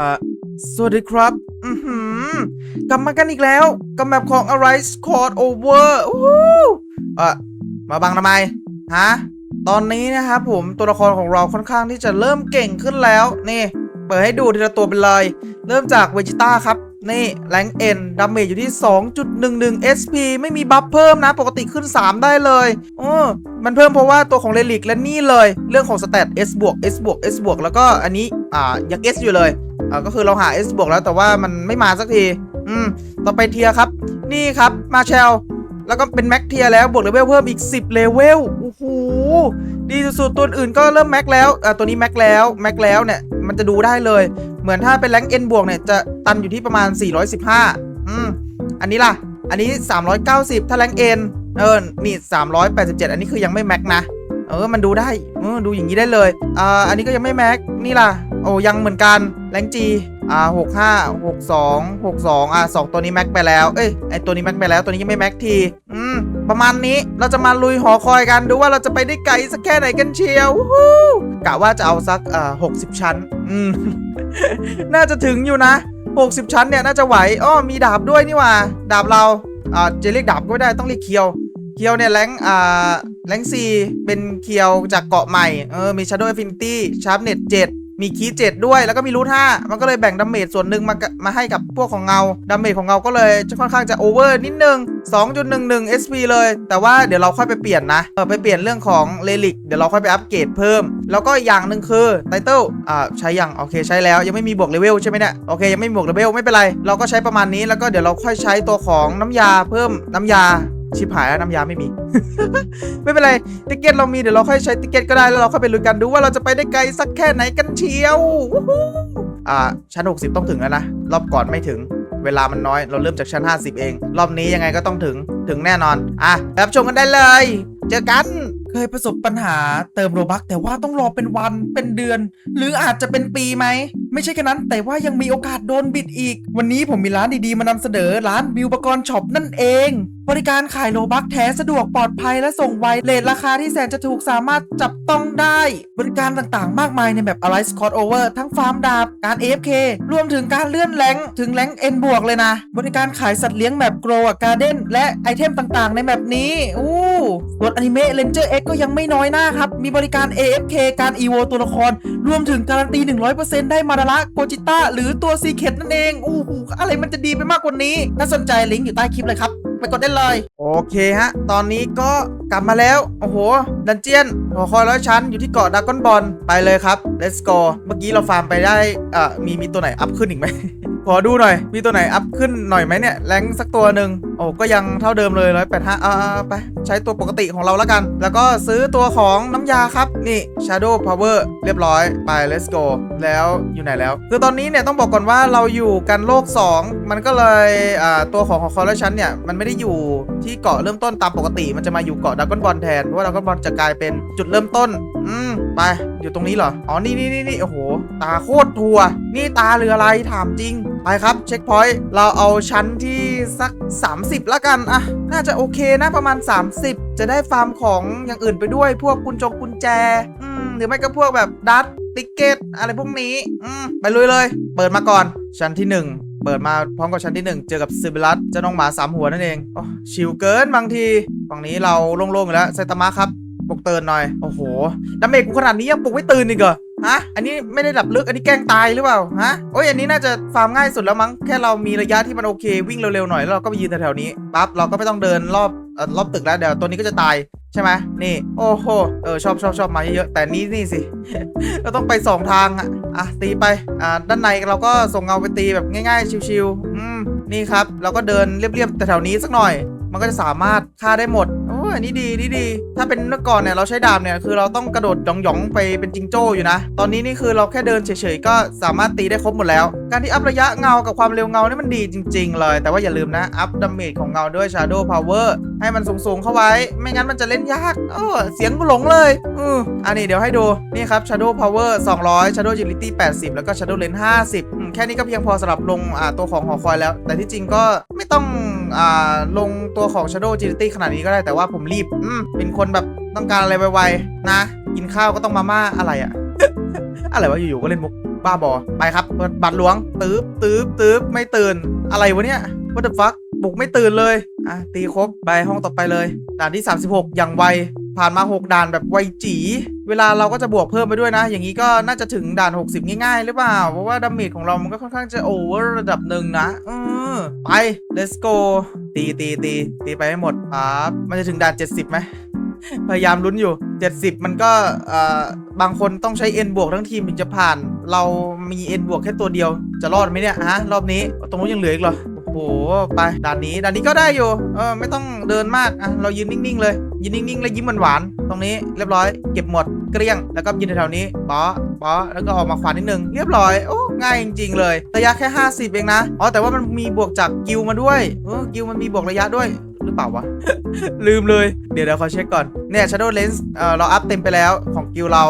อ่าสวัสดีครับ อือหือกลับมากันอีกแล้วกับแมปของ Arise Court Over อู้เอ่อมาบังทำไม ฮะ ตอนนี้นะครับผมตัวละครของเราค่อนข้างที่จะเริ่มเก่งขึ้นแล้ว นี่ เปิดให้ดูทีละตัวไปเลย เริ่มจากเวจิต้าครับ นี่แรงเอ็นดาเมจอยู่ที่ 2.11 SP ไม่มีบัฟเพิ่มนะ ปกติขึ้น 3 ได้เลยโอ้มันเพิ่มเพราะว่าตัวของเลลิกและนี่เลย เรื่องของสเตต S บวก S บวก S บวกแล้วก็อันนี้ อ่า ยัง S อยู่เลย เอ่าก็คือเราหา S บวกแล้วแต่ว่ามันไม่มาสักที อืม ต่อไปเทียครับ นี่ครับมาเชลแล้วก็เป็นแม็กเทียแล้วบวกเลเวลเพิ่มอีก 10เลเวลโอ้โหดีสุดๆตัวอื่นก็เริ่มแม็กแล้วอ่าตัวนี้แม็กแล้วแม็กแล้วเนี่ยมันจะดูได้เลย เหมือนถ้าเป็นแรงเอ็นบวกเนี่ยจะตันอยู่ที่ประมาณ 415 อืม อันนี้ล่ะ อันนี้ 390 ถ้าแรงเอ็นเออนี่ 387 อันนี้คือยังไม่แม็กนะ เออ มันดูได้เออดูอย่างนี้ได้เลย อ่า อันนี้ก็ยังไม่แม็ก นี่ล่ะ โอ้ยังเหมือนกันแรงจีอ่าหกห้าหกสองหกสองอ่าสองตัวนี้แม็กไปแล้ว เอ้ยไอตัวนี้แม็กไปแล้วตัวนี้ยังไม่แม็กทีอืมประมาณนี้เราจะมาลุยหอคอยกันดูว่าเราจะไปได้ไกลสักแค่ไหนกันเชียวฮู้กะว่าจะเอาสักอ่าหกสิบชั้น อืม น่าจะถึงอยู่นะ60ชั้นเนี่ยน่าจะไหวอ้อมีดาบด้วยนี่ว่า ดาบเราอ่าจะเรียกดาบก็ไม่ได้ต้องเรียกเคียวเคียวเนี่ยแรงอ่าแรงซีเป็นเคียวจากเกาะใหม่เออมี Shadow Affinity Sharpness 7 มีคีย์7ด้วยแล้วก็มีรูท5มันก็เลยแบ่งดาเมจส่วนหนึ่งมามาให้กับพวกของเงาดาเมจของเงาก็เลยจะค่อนข้างจะโอเวอร์นิดนึง 2.11 SP เลย แต่ว่าเดี๋ยวเราค่อยไปเปลี่ยนนะเออไปเปลี่ยนเรื่องของเลลิกเดี๋ยวเราค่อยไปอัปเกรดเพิ่ม แล้วก็อย่างหนึ่งคือไตเติลอ่าใช้ยังโอเคใช้แล้วยังไม่มีบวกเลเวลใช่ไหมเนี่ยโอเคยังไม่มีบวกเลเวลไม่เป็นไรเราก็ใช้ประมาณนี้แล้วก็เดี๋ยวเราค่อยใช้ตัวของน้ำยาเพิ่มน้ำยา ชิบหายแล้วน้ำยาไม่มี ไม่เป็นไรติกเก็ตเรามีเดี๋ยวเราค่อยใช้ติกเก็ตก็ได้แล้วเราค่อยไปลุยกันดูว่าเราจะไปได้ไกลสักแค่ไหนกันเชียวอ่าชั้น 60 ต้องถึงแล้วนะ รอบก่อนไม่ถึง เวลามันน้อยเราเริ่มจากชั้น 50 เอง รอบนี้ยังไงก็ต้องถึงถึงแน่นอน อะรับชมกันได้เลย เจอกันเคยประสบปัญหาเติมโรบักแต่ว่าต้องรอเป็นวันเป็นเดือน หรืออาจจะเป็นปีไหม ไม่ใช่แค่นั้น แต่ว่ายังมีโอกาสโดนบิดอีก วันนี้ผมมีร้านดีๆมานำเสนอร้านบิวปกรณ์ช็อปนั่นเอง บริการขายโลบักแท้สะดวกปลอดภัยและส่งไวเลทราคาที่แสนจะถูกสามารถจับต้องได้ บริการต่างๆ มากมายในแบบ Arise Scott Over ทั้งฟาร์มดาบ การ AFK รวมถึงการเลื่อนแรงถึงแรงเอ็นบวกเลยนะ บริการขายสัตว์เลี้ยงแบบโกลการ์เด้นและไอเทมต่างๆ ในแบบนี้อู้ส่วนอนิเมะ Ranger X ก็ยังไม่น้อยหน้าครับ มีบริการ AFK การ EVO ตัวละคร รวมถึงการันตี 100%ได้มาดาระโกจิต้าหรือตัวซีเค t นั่นเองอู้หูอะไรมันจะดีไปมากกว่านี้ น่าสนใจลิงก์อยู่ใต้คลิปเลยครับ ไปกดได้เลย โอเคฮะ ตอนนี้ก็กลับมาแล้ว โอ้โห ดันเจียนหอคอยร้อยชั้นอยู่ที่เกาะดากอนบอลไปเลยครับ let's go เมื่อกี้เราฟาร์มไปได้เอ่อมีมีตัวไหนอัพขึ้นอีกไหม ขอดูหน่อย มีตัวไหนอัพขึ้นหน่อยไหมเนี่ย แรงสักตัวหนึ่งโอ้ก็ยังเท่าเดิมเลยร้อยแปดห้าอ่าไป ใช้ตัวปกติของเราแล้วกัน แล้วก็ซื้อตัวของน้ำยาครับ นี่ Shadow Power เรียบร้อย ไป let's go แล้วอยู่ไหนแล้ว คือตอนนี้เนี่ยต้องบอกก่อนว่าเราอยู่กันโลก 2 มันก็เลยอ่าตัวของของคอร์เรชันเนี่ย มันไม่ได้อยู่ที่เกาะเริ่มต้นตามปกติ มันจะมาอยู่เกาะดากอนบอลแทน เพราะว่าดากอนบอลจะกลายเป็นจุดเริ่มต้นอืม ไป อยู่ตรงนี้เหรอ อ๋อ นี่นี่นี่นี่โอ้โห ตาโคตรทัว นี่ตาเรืออะไรถามจริง ไปครับ เช็คพอยต์ เราเอาชั้นที่สัก 30 ละกันอะน่าจะโอเคนะประมาณ 30 จะได้ฟาร์มของอย่างอื่นไปด้วย พวกกุญจงกุญแจ อืม หรือไม่ก็พวกแบบดัตติเกตอะไรพวกนี้ อืม ไปลุยเลย เปิดมาก่อน ชั้นที่ 1เปิดมาพร้อมกับชั้นที่ 1 เจอกับซิบิลัสเจ้าน้องหมาสามหัวนั่นเองโอ้ชิวเกินบางทีฝั่งนี้เราโล่งๆอยู่แล้วไซตามะครับ ปลุกเตื่นหน่อย โอ้โหดาเมจกูขนาดนี้ยังปลุกไม่ตื่นอีกเหรอฮะ อันนี้ไม่ได้ดับลึก อันนี้แกล้งตายหรือเปล่า ฮะ โอ้ย อันนี้น่าจะฟาร์มง่ายสุดแล้วมั้ง แค่เรามีระยะที่มันโอเค วิ่งเร็วๆหน่อยแล้วเราก็ไปยืนแถวๆนี้ ปั๊บ เราก็ไม่ต้องเดินรอบออรอบตึกแล้วเดี๋ยวตัวนี้ก็จะตายใช่ไหมนี่ โอ้โห เออชอบชอบชอบมาเยอะๆแต่นี้นี่สิ เราต้องไปสองทางอะอะตีไป อ่า ด้านในเราก็ส่งเงาไปตีแบบง่าย ๆ ชิวๆอืม นี่ครับ เราก็เดินเรียบๆแต่แถวนี้สักหน่อย มันก็จะสามารถฆ่าได้หมด ออันนี้ดีนี่ดี ถ้าเป็นเมื่อก่อนเนี่ยเราใช้ดาบเนี่ยคือเราต้องกระโดดหยองๆไปเป็นจิงโจ้อยู่นะ ตอนนี้นี่คือเราแค่เดินเฉยๆก็สามารถตีได้ครบหมดแล้ว การที่อัพระยะเงากับความเร็วเงานี่มันดีจริง ๆ เลย แต่ว่าอย่าลืมนะอัพดาเมจของเงาด้วย Shadow Power ให้มันสูงๆเข้าไว้ ไม่งั้นมันจะเล่นยากเออเสียงหลงเลยอืออันนี้เดี๋ยวให้ดูนี่ครับ Shadow Power 200 Shadow Agility 80 แล้วก็ Shadow Lens 50 แค่นี้ก็เพียงพอสำหรับลงอ่าตัวของหอคอยแล้ว แต่ที่จริงก็ไม่ต้อง อ่าลงตัวของ Shadow Agility ขนาดนี้ก็ได้แต่ว่าผมรีบอืมเป็นคนแบบต้องการอะไรไวๆนะ กินข้าวก็ต้องมาม่าอะไรอะ อะไรวะอยู่ๆก็เล่นมุกบ้าบอไปครับบัตรหลวงตืบตืบตืบไม่ตื่น อะไรวะเนี่ย what the fuck บุกไม่ตื่นเลย อะ ตีครบ ไปห้องต่อไปเลย ด่านที่ 36 อย่างไว ผ่านมา 6 ด่านแบบไวจี เวลาเราก็จะบวกเพิ่มไปด้วยนะ อย่างนี้ก็น่าจะถึงด่าน 60 ง่ายๆ หรือเปล่า เพราะว่าดาเมจของเรามันก็ค่อนข้างจะโอเวอร์ระดับหนึ่งนะเออไป let's go ตีตีตีตีไปให้หมดครับมันจะถึงด่าน 70ไหมพยายามลุ้นอยู่ 70 มันก็เอ่อบางคนต้องใช้ N บวกทั้งทีมถึงจะผ่าน เรามี N บวกแค่ตัวเดียว จะรอดไหมเนี่ยฮะรอบนี้ ตรงนู้นยังเหลืออีกเหรอ หไปด่านนี้ด่านนี้ก็ได้อยู่เออไม่ต้องเดินมากอะเรายืนนิ่งๆเลย ยืนนิ่งๆ แล้วยิ้มหวานๆตรงนี้เรียบร้อยเก็บหมดเกลี้ยง แล้วก็ยืนแถวๆนี้ป๊อป๊อแล้วก็ออกมาขวานิดนึงเรียบร้อยโอ้ง่ายจริงๆเลยระยะแค่ 50 เองนะอ๋อแต่ว่ามันมีบวกจากกิลมาด้วยเออกิลมันมีบวกระยะด้วยหรือเปล่าวะ ลืมเลย เดี๋ยวเดี๋ยวขอเช็คก่อน เนี่ย Shadow Lens เอ่อเราอัพเต็มไปแล้วของกิลเรา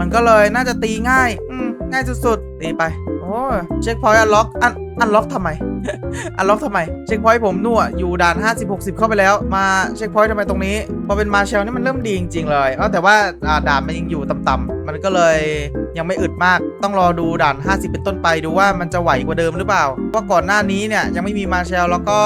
มันก็เลยน่าจะตีง่าย อืม ง่ายสุดๆ ตีไป โอ้เช็คพอยต์อันล็อกอันอันล็อกทำไม อันล็อกทำไม เช็คพอยต์ผมนู่นอะอยู่ด่าน 50 60 เข้าไปแล้ว มาเช็คพอยต์ทำไมตรงนี้ พอเป็นมาเชลนี่มันเริ่มดีจริงๆเลยเอ้าแต่ว่าด่านมันยังอยู่ต่ำๆมันก็เลยยังไม่อึดมาก ต้องรอดูด่าน 50 เป็นต้นไปดูว่ามันจะไหวกว่าเดิมหรือเปล่า เพราะก่อนหน้านี้เนี่ยยังไม่มีมาเชลแล้วก็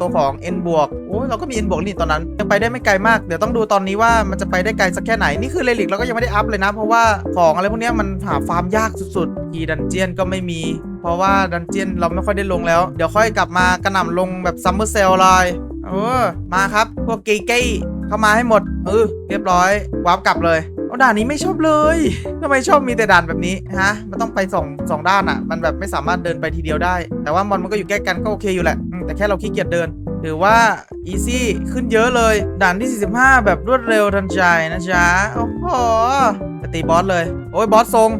ตัวของ N บวกโอ้ยเราก็มี N บวกนี่ตอนนั้นยังไปได้ไม่ไกลมาก เดี๋ยวต้องดูตอนนี้ว่ามันจะไปได้ไกลสักแค่ไหน นี่คือเรลิกเราก็ยังไม่ได้อัพเลยนะ เพราะว่าของอะไรพวกนี้มันหาฟาร์มยากสุดๆกีดันเจียนก็ไม่มี เพราะว่าดันเจียนเราไม่ค่อยได้ลงแล้ว เดี๋ยวค่อยกลับมากระหน่ำลงแบบซัมเมอร์เซลเลยเออมาครับ พวกเกย์เกย์เข้ามาให้หมดเออเรียบร้อยวาร์ปกลับเลยเอาด่านนี้ไม่ชอบเลยทำไมชอบมีแต่ด่านแบบนี้ฮะ มันต้องไปสองสองด้านอะ่ะ มันแบบไม่สามารถเดินไปทีเดียวได้ แต่ว่ามอนมันก็อยู่ใกล้กันก็โอเคอยู่แหละแต่แค่เราขี้เกียจเดินถือว่าอีซี่ขึ้นเยอะเลย ด่านที่ 45 แบบรวดเร็วทันใจนะจ๊ะ โอ้โหตีบอสเลย โอ้ยบอสทรง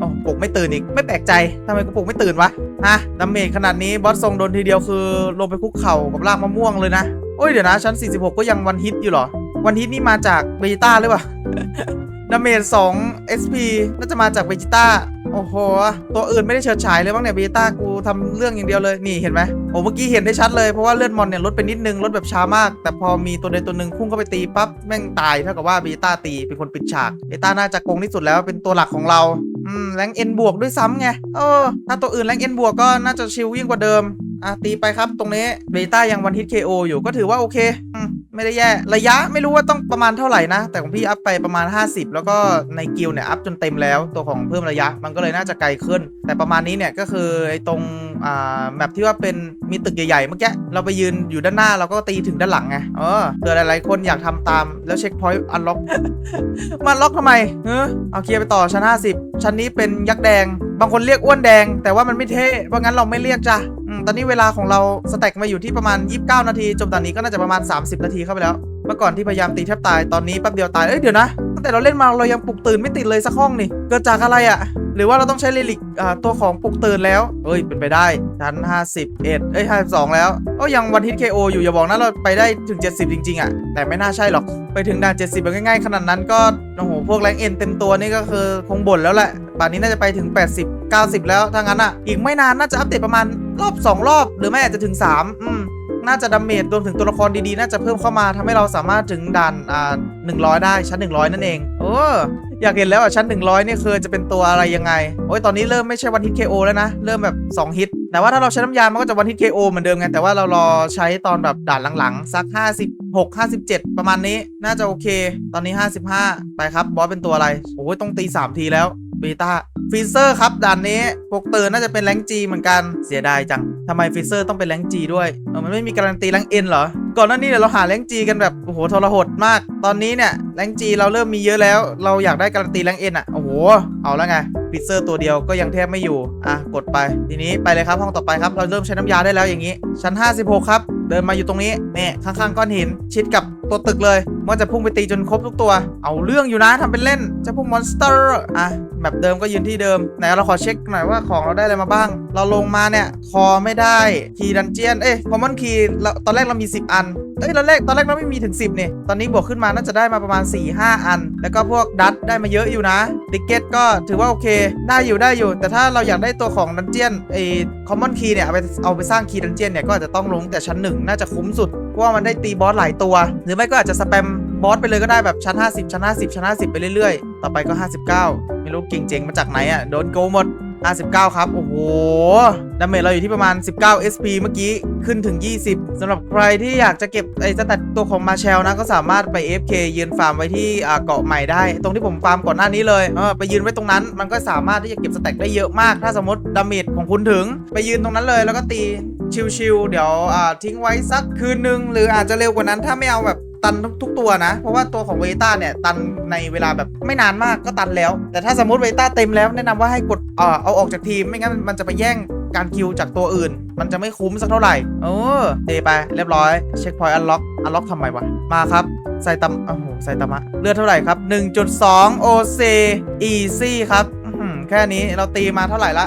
โอ้ปลุกไม่ตื่นอีก ไม่แปลกใจทำไมกูปลุกไม่ตื่นวะฮะดาเมจขนาดนี้บอสทรงโดนทีเดียวคือ ลงไปคุกเข่ากับรากมะม่วงเลยนะโอ้ยเดี๋ยวนะชั้น 46 ก็ยังวันฮิตอยู่เหรอ วันฮิตนี่มาจากเบจิต้าหรือเปล่าดาเมจ2 SP น่าจะมาจากเบจิต้าโอ้โห ตัวอื่นไม่ได้เฉิดฉายเลยบ้างเนี่ยเบจิต้ากูทำเรื่องอย่างเดียวเลย นี่เห็นไหมโอ้เมื่อกี้เห็นได้ชัดเลย เพราะว่าเลือดมอนเนี่ยลดไปนิดนึง ลดแบบช้ามาก แต่พอมีตัวใดตัวหนึ่งพุ่งเข้าไปตีปั๊บแม่งตายเท่ากับว่าเบจิต้าตีเป็นคนปิดฉากเบจิต้าน่าจะโกงที่สุดแล้วเป็นตัวหลักของเรา อืมแรงเอ็นบวกด้วยซ้ำไงเออ ถ้าตัวอื่นแรงเอ็นบวกก็น่าจะชิลยิ่งกว่าเดิม อะตีไปครับตรงนี้เบต้ายังวันฮิตเคโออยู่ก็ถือว่าโอเคอืม ไม่ได้แย่ ระยะไม่รู้ว่าต้องประมาณเท่าไหร่นะ แต่ของพี่อัพไปประมาณ 50 แล้วก็ในกิลเนี่ยอัพจนเต็มแล้ว ตัวของเพิ่มระยะมันก็เลยน่าจะไกลขึ้น แต่ประมาณนี้เนี่ยก็คือไอ้ตรงอ่าแมปที่ว่าเป็นมีตึกใหญ่ๆเมื่อกี้เราไปยืนอยู่ด้านหน้าเราก็ตีถึงด้านหลังไงเออเผื่อหลายๆคนอยากทำตามแล้วเช็คพอยต์อันล็อกมันล็อกทำไมเออเอาเคลียร์ไปต่อชั้น 50 ชั้นนี้เป็นยักษ์แดง บางคนเรียกอ้วนแดง แต่ว่ามันไม่เท่เพราะงั้นเราไม่เรียกจ้ะ ตอนนี้เวลาของเราสแต็กมาอยู่ที่ประมาณ 29 นาทีจบตอนนี้ก็น่าจะประมาณ 30 นาทีเข้าไปแล้ว เมื่อก่อนที่พยายามตีแทบตายตอนนี้แป๊บเดียวตาย เอ้ยเดี๋ยวนะตั้งแต่เราเล่นมาเรายังปลุกตื่นไม่ติดเลยสักห้องนี่ เกิดจากอะไรอะ่ะ หรือว่าเราต้องใช้เรลิกอ่าตัวของปลุกตื่นแล้วเอ้ยเป็นไปได้ชั้น51เอ้ย52 แล้วก็ยังวันฮิต KO อยู่อย่าบอกนะเราไปได้ถึง 70 จริงๆอะ่ะแต่ไม่น่าใช่หรอกไปถึงด่าน70แบบง่ายๆขนาดนั้นก็โอ้โหพวกแรงเอ็นเต็มตัวนี่ก็คือคงบ่นแล้วแหละป่านนี้น่าจะไปถึง 80 90 แล้วถ้างั้นอะ อีกไม่นานน่าจะอัปเดตประมาณรอบ 2 รอบ หรือไม่อาจจะถึง 3 อืม น่าจะดาเมจรวมถึงตัวละครดีๆ น่าจะเพิ่มเข้ามาทำให้เราสามารถถึงด่านอ่า100 ได้ชั้น 100 นั่นเองโอ้อยากเห็นแล้วอะชั้น 100นี่คือจะเป็นตัวอะไรยังไงโอ้ยตอนนี้เริ่มไม่ใช่วันฮิต KO แล้วนะ เริ่มแบบ 2 ฮิต แต่ว่าถ้าเราใช้น้ำยา มันก็จะวันฮิต KO เหมือนเดิมไง แต่ว่าเรารอใช้ตอนแบบด่านหลังๆ สัก 56 57 ประมาณนี้ น่าจะโอเค ตอนนี้ 55 ไปครับ บอสเป็นตัวอะไร โอ้ยต้องตี 3 ทีแล้วเบต้า ฟีเซอร์ครับด่านนี้พวกเตือนน่าจะเป็นแรงจีเหมือนกันเสียดายจังทำไมฟีเซอร์ต้องเป็นแรงจีด้วยเออมันไม่มีการันตีแรงเอ็นเหรอ ก่อนหน้านี้เนี่ยเราหาแรงจีกันแบบโอ้โหทรหดมาก ตอนนี้เนี่ยแรงจีเราเริ่มมีเยอะแล้ว เราอยากได้การันตีแรงเอ็นอะโอ้โหเอาแล้วไงฟีเซอร์ตัวเดียวก็ยังแทบไม่อยู่อะกดไปทีนี้ไปเลยครับห้องต่อไปครับเราเริ่มใช้น้ำยาได้แล้วอย่างนี้ ชั้น 56 ครับ เดินมาอยู่ตรงนี้เนี่ยข้างๆก้อนหินชิดกับตัวตึกเลย ว่าจะพุ่งไปตีจนครบทุกตัว เอาเรื่องอยู่นะทำเป็นเล่นเจะพวกมอนสเตอร์อะแบบเดิมก็ยืนที่เดิมไหนเราขอเช็คหน่อยว่าของเราได้อะไรมาบ้าง เราลงมาเนี่ยคอไม่ได้คีดันเจียนเอ้ยคอมมอนคีตอนแรกเรามี 10 อันเอ้ยตอนแรกตอนแรกเราไม่มีถึง 10เนี่ยตอนนี้บวกขึ้นมาน่าจะได้มาประมาณ 4-5 อัน แล้วก็พวกดัตได้มาเยอะอยู่นะติเกตก็ถือว่าโอเค ได้อยู่ได้อยู่ แต่ถ้าเราอยากได้ตัวของดันเจียนไอ้คอมมอนคีเนี่ยเอาไปเอาไปสร้างคีดันเจียนเนี่ยก็อาจจะต้องลงแต่ชั้นหนึ่งน่าจะคุ้มสุดเพราะว่ามันได้ตีบอสหลายตัว หรือไม่ก็อาจจะสแปม บอสไปเลยก็ได้แบบชั้น 50 ชั้น 50 ชั้น 50 ไปเรื่อยๆ ต่อไปก็ 59 ไม่รู้เก่งเจ๋งมาจากไหนอะ โดนโกหมด 59 ครับ โอ้โห ดาเมจเราอยู่ที่ประมาณ 19 SP เมื่อกี้ ขึ้นถึง 20สำหรับใครที่อยากจะเก็บไอ้สแตทตัวของมาเชลนะ ก็สามารถไป FK ยืนฟาร์มไว้ที่อ่าเกาะใหม่ได้ ตรงที่ผมฟาร์มก่อนหน้านี้เลยเออไปยืนไว้ตรงนั้น มันก็สามารถที่จะเก็บสแต็กได้เยอะมาก ถ้าสมมติดาเมจของคุณถึง ไปยืนตรงนั้นเลยแล้วก็ตีชิวๆเดี๋ยวอ่าทิ้งไว้สักคืนนึง หรืออาจจะเร็วกว่านั้นถ้าไม่เอาแบบ ตันทุกตัวนะ เพราะว่าตัวของเวต้าเนี่ยตันในเวลาแบบไม่นานมากก็ตันแล้ว แต่ถ้าสมมติเวต้าเต็มแล้วแนะนำว่าให้กดเอ่อเอาออกจากทีม ไม่งั้นมันจะไปแย่งการคิวจากตัวอื่น มันจะไม่คุ้มสักเท่าไหร่เออเทไปเรียบร้อยเช็คพอยต์อันล็อกอันล็อกทำไมวะ มาครับไซตามโอ้โหไซตามะ เลือดเท่าไหร่ครับ 1.2 OC Easy ครับอื้อหือแค่นี้เราตีมาเท่าไหร่ละ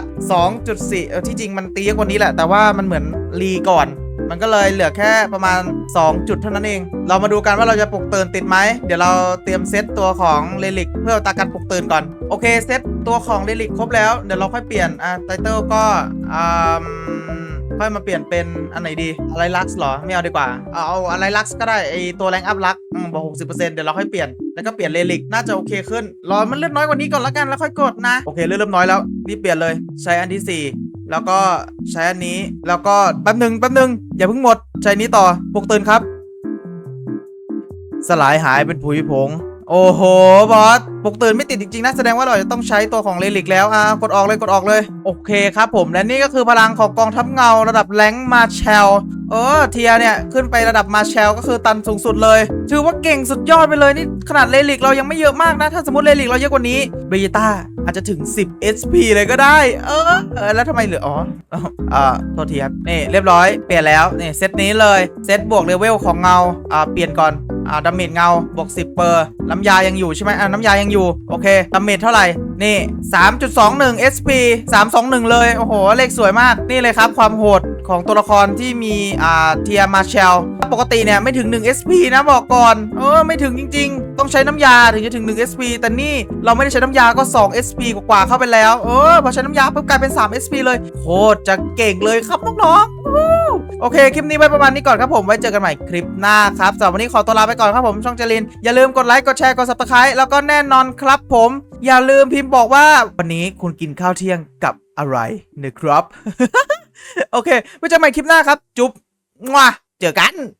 2.4 เออที่จริงมันตีเยอะกว่านี้แหละ แต่ว่ามันเหมือนรีก่อน มันก็เลยเหลือแค่ประมาณ 2 จุดเท่านั้นเอง เรามาดูกันว่าเราจะปลุกตื่นติดไหม เดี๋ยวเราเตรียมเซตตัวของเรลิกเพื่อตาการปลุกตื่นก่อน โอเคเซตตัวของเรลิกครบแล้ว เดี๋ยวเราค่อยเปลี่ยน อะไตเติลก็อ่าค่อยมาเปลี่ยนเป็นอันไหนดี อะไรลักซ์หรอ ไม่เอาดีกว่า เอาเอาอะไรลักซ์ก็ได้ ไอตัวแรงอัพลักอืมบอกหกสิบเปอร์เซ็นต์เดี๋ยวเราค่อยเปลี่ยน แล้วก็เปลี่ยนเรลิก น่าจะโอเคขึ้น รอมันเลือดน้อยกว่านี้ก่อนล้วกัน แล้วค่อยกดนะ โอเค เลือดเริ่มน้อยแล้ว รีบเปลี่ยนเลย ใช้อันที่สี่ แล้วก็ใช้อันนี้แล้วก็แป๊บหนึ่งแป๊บหนึ่งอย่าเพิ่งหมด ใช้นี้ต่อปลุกตื่นครับ สลายหายเป็นผุยผง โอ้โหบอสปลุกตื่นไม่ติดจริงๆนะแสดงว่าเราจะต้องใช้ตัวของเลลิกแล้วอะกดออกเลยกดออกเลย โอเคครับผมและนี่ก็คือพลังของกองทัพเงาระดับแรงมาเชลเออเทียเนี่ยขึ้นไประดับมาเชลก็คือตันสูงสุดเลยถือว่าเก่งสุดยอดไปเลยนี่ขนาดเลลิกเรายังไม่เยอะมากนะ ถ้าสมมติเลลิกเราเยอะกว่านี้เบยต้าอาจจะถึง 10 SP เลยก็ได้ เออเออแล้วทำไมเหลืออ๋ออ่าโทษทีครับนี่เรียบร้อยเปลี่ยนแล้วนี่เซตนี้เลยเซตบวกเลเวลของเงาอ่าเปลี่ยนก่อน อ่าดาเมจเงาบวก10เปอร์น้ำยายังอยู่ใช่ไหมอ่าน้ำยายังอยู่ โอเคดาเมจเท่าไหร่ นี่ 3.21 SP 321 เลย โอ้โห เลขสวยมาก นี่เลยครับ ความโหดของตัวละครที่มี อ่า เทียมาเชลปกติเนี่ย ไม่ถึง 1 SP นะบอกก่อน เออ ไม่ถึงจริง ๆ ต้องใช้น้ำยาถึงจะถึง 1 SP แต่นี่เราไม่ได้ใช้น้ำยาก็ 2 SP กว่าๆเข้าไปแล้ว เออ พอใช้น้ำยาปุ๊บกลายเป็น 3 SP เลย โคตรจะเก่งเลยครับน้องๆ โอเค คลิปนี้ไว้ประมาณนี้ก่อนครับผม ไว้เจอกันใหม่คลิปหน้าครับสำหรับวันนี้ขอตัวลาไปก่อนครับผมช่องเจริน อย่าลืมกดไลค์ กดแชร์ กดซับสไครต์แล้วก็แน่นอนครับผม อย่าลืมพิมพ์บอกว่าวันนี้คุณกินข้าวเที่ยงกับอะไรนะครับ โอเค ไว้เจอกันใหม่คลิปหน้าครับ จุ๊บมวเจอกัน